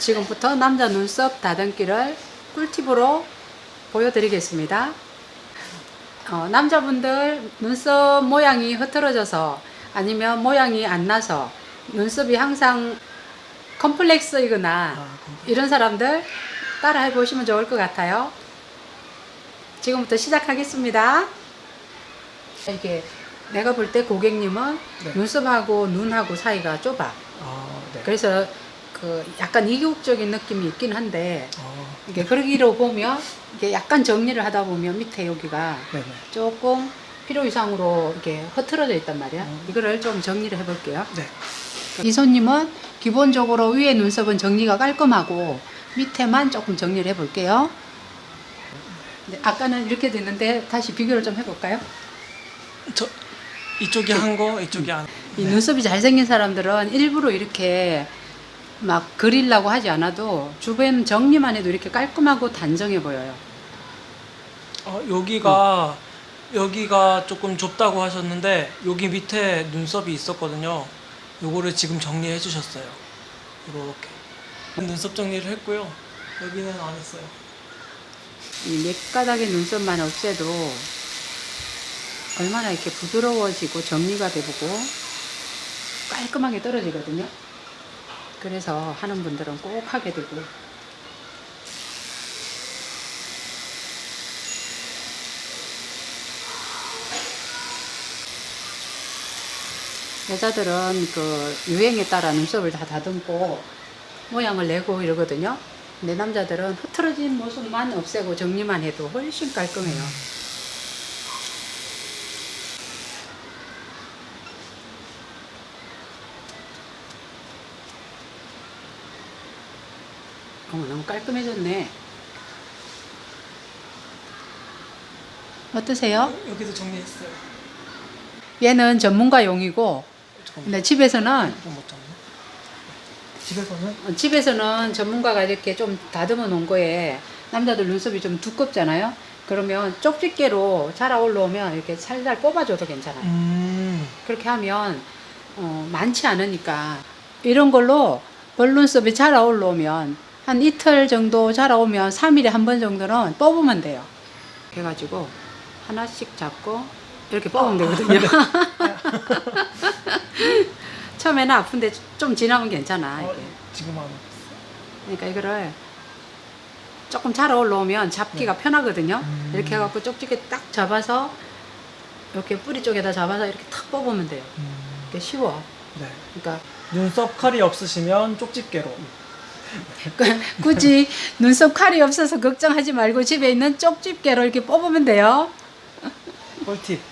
지금부터 남자 눈썹 다듬기를 꿀팁으로 보여드리겠습니다. 어, 남자분들 눈썹 모양이 흐트러져서 아니면 모양이 안 나서 눈썹이 항상 컴플렉스이거나 아, 이런 사람들 따라 해보시면 좋을 것 같아요. 지금부터 시작하겠습니다. 이게 내가 볼 때 고객님은 네. 눈썹하고 눈하고 사이가 좁아. 아, 네. 그래서 그 약간 이국적인 느낌이 있긴 한데 아, 이게 그러기로 보면 이게 약간 정리를 하다 보면 밑에 여기가 네네. 조금 필요 이상으로 이렇게 흐트러져 있단 말이야. 음. 이거를 좀 정리를 해볼게요. 네. 이 손님은 기본적으로 위에 눈썹은 정리가 깔끔하고 밑에만 조금 정리를 해볼게요. 네, 아까는 이렇게 됐는데 다시 비교를 좀 해볼까요? 저 이쪽이 한 거, 이쪽이 안. 이 눈썹이 잘생긴 사람들은 일부러 이렇게 막 그리려고 하지 않아도 주변 정리만 해도 이렇게 깔끔하고 단정해 보여요. 어, 여기가 여기가 조금 좁다고 하셨는데 여기 밑에 눈썹이 있었거든요. 요거를 지금 정리해 주셨어요. 이렇게 눈썹 정리를 했고요. 여기는 안 했어요. 이 밑가닥의 눈썹만 없애도 얼마나 이렇게 부드러워지고 정리가 되고 깔끔하게 떨어지거든요. 그래서 하는 분들은 꼭 하게 되고 여자들은 그 유행에 따라 눈썹을 다 다듬고 모양을 내고 이러거든요. 근데 남자들은 흐트러진 모습만 없애고 정리만 해도 훨씬 깔끔해요. 어머, 너무 깔끔해졌네. 어떠세요? 여기도 정리했어요. 얘는 전문가용이고. 근데 집에서는 좀 못 잡네. 집에서는 어, 집에서는 전문가가 이렇게 좀 다듬어 놓은 거에 남자들 눈썹이 좀 두껍잖아요. 그러면 쪽집게로 자라 올라오면 이렇게 살살 뽑아줘도 괜찮아요. 음. 그렇게 하면 어, 많지 않으니까 이런 걸로 벌눈썹이 자라 올라오면 한 이틀 정도 자라오면 3일에 한 번 정도는 뽑으면 돼요. 그래가지고 하나씩 잡고 이렇게 뽑으면 되거든요. 처음에는 아픈데 좀 지나면 괜찮아. 어, 이게. 지금 안. 그러니까 이거를 조금 자라 올라오면 잡기가 편하거든요. 음. 이렇게 해갖고 쪽집게 딱 잡아서 이렇게 뿌리 쪽에다 잡아서 이렇게 탁 뽑으면 돼요. 음. 이게 쉬워. 네. 그러니까 눈썹 칼이 없으시면 쪽집게로. 굳이 눈썹 칼이 없어서 걱정하지 말고 집에 있는 쪽집게로 이렇게 뽑으면 돼요. 꿀팁.